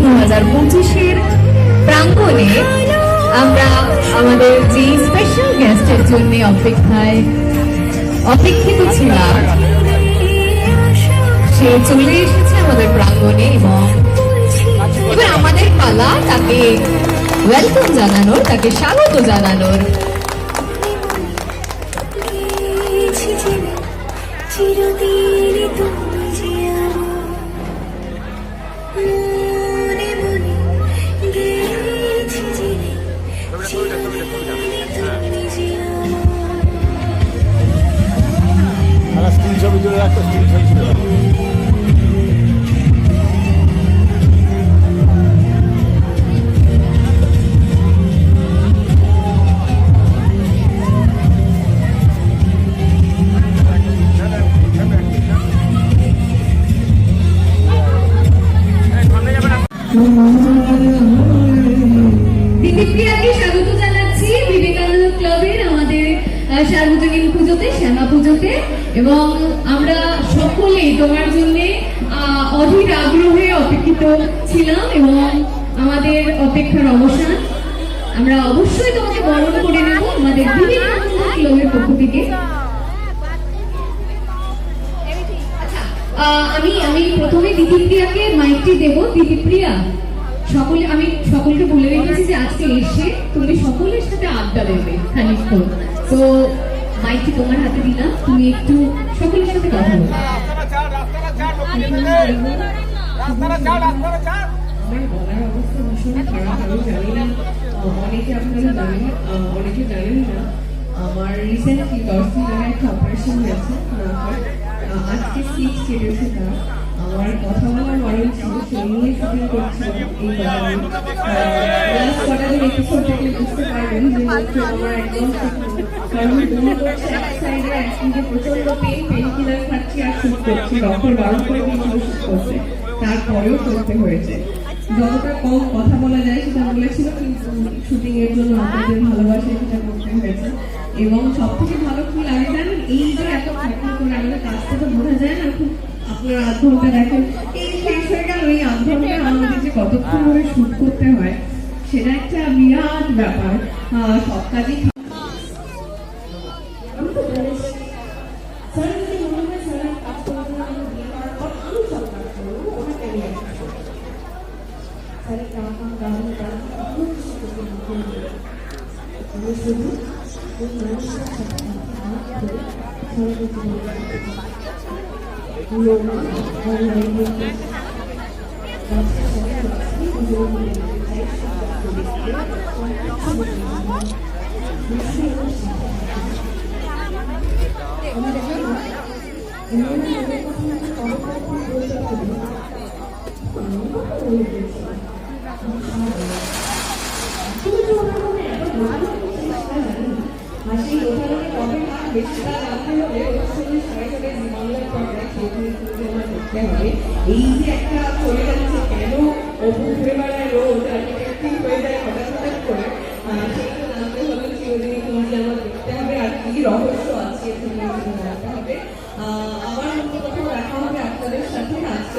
দু হাজার পঁচিশের প্রাঙ্গণে আমরা আমাদের যে স্পেশাল গেস্টের জন্য অপেক্ষায় অপেক্ষিত ছিলাম, সে চলে এসেছে আমাদের প্রাঙ্গণে এবং এবার আমাদের পালা তাকে ওয়েলকাম জানানোর, তাকে স্বাগত জানানোর। চিরদিন একটা সার্বজনীন পুজোতে শ্যামা পুজোতে এবং আমরা সকলেই তোমার জন্য অধীর আগ্রহে অপেক্ষিত ছিলাম এবং আমাদের অপেক্ষার অবসান আমরা অবশ্যই তোমাকে বরণ করে নেব আমাদের ক্লাবের পক্ষ থেকে। আহ, আমি আমি প্রথমে দিদিপ্রিয়াকে মাইকটি দেব। দিদিপ্রিয়া সকলে আমি সকলকে বলে রেখেছি যে আজকে এসে তুমি সকলের সাথে আড্ডা দেবে খানিকক্ষণ। তো মাইকটি তোমার হাতে দিলাম তুমি একটু সকলের সাথে কথা বলো। আমার গলার অবস্থা ভীষণ খারাপ আমি জানি না অনেকে আপনারা জানেন অনেকে জানেন না আমার রিসেন্টলি দশ দিন আগে একটা অপারেশন হয়েছে আজকে সিক্স কেটেছে তারা আমার কথা বলার ছিল সেই নিয়ে শুটিং করছিলাম এই লাস্ট কটা দিন এপিসোড তারপরেও করতে হয়েছে যতটা কম কথা বলা যায় সেটা বলেছিল শুটিং এর জন্য আপনাদের ভালোবাসা সেটা করতে হয়েছে এবং সব থেকে ভালো কি লাগে জানেন এই যে এত খাটনি করে আমাদের কাছ থেকে বোঝা যায় না খুব আপনারা আধ ঘণ্টা দেখেন এই শেষ হয়ে গেল, এই আধ আমাদের যে কতক্ষণ ধরে শুট করতে হয় সেটা একটা বিরাট ব্যাপার সব মনে হয় কাজ শুধু ওই মানুষটার সাথে হাত ধরে স্যারের এই যে একটা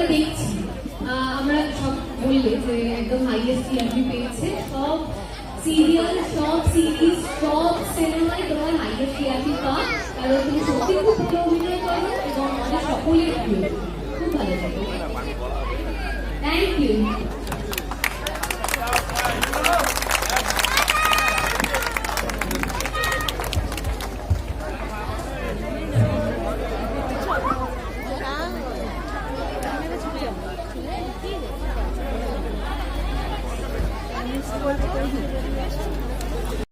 সিরিয়ালটা দেখছি আমরা সব বললে যে একদম হাইয়েস্ট টিআরপি পেয়েছে। সব সিরিয়াল সব সিরিজ সব সিনেমায় তোমার হাইয়েস্ট টিআরপি পাক কারণ তুমি সত্যি খুব ভালো অভিনয় করো এবং আমাদের সকলের প্রিয়।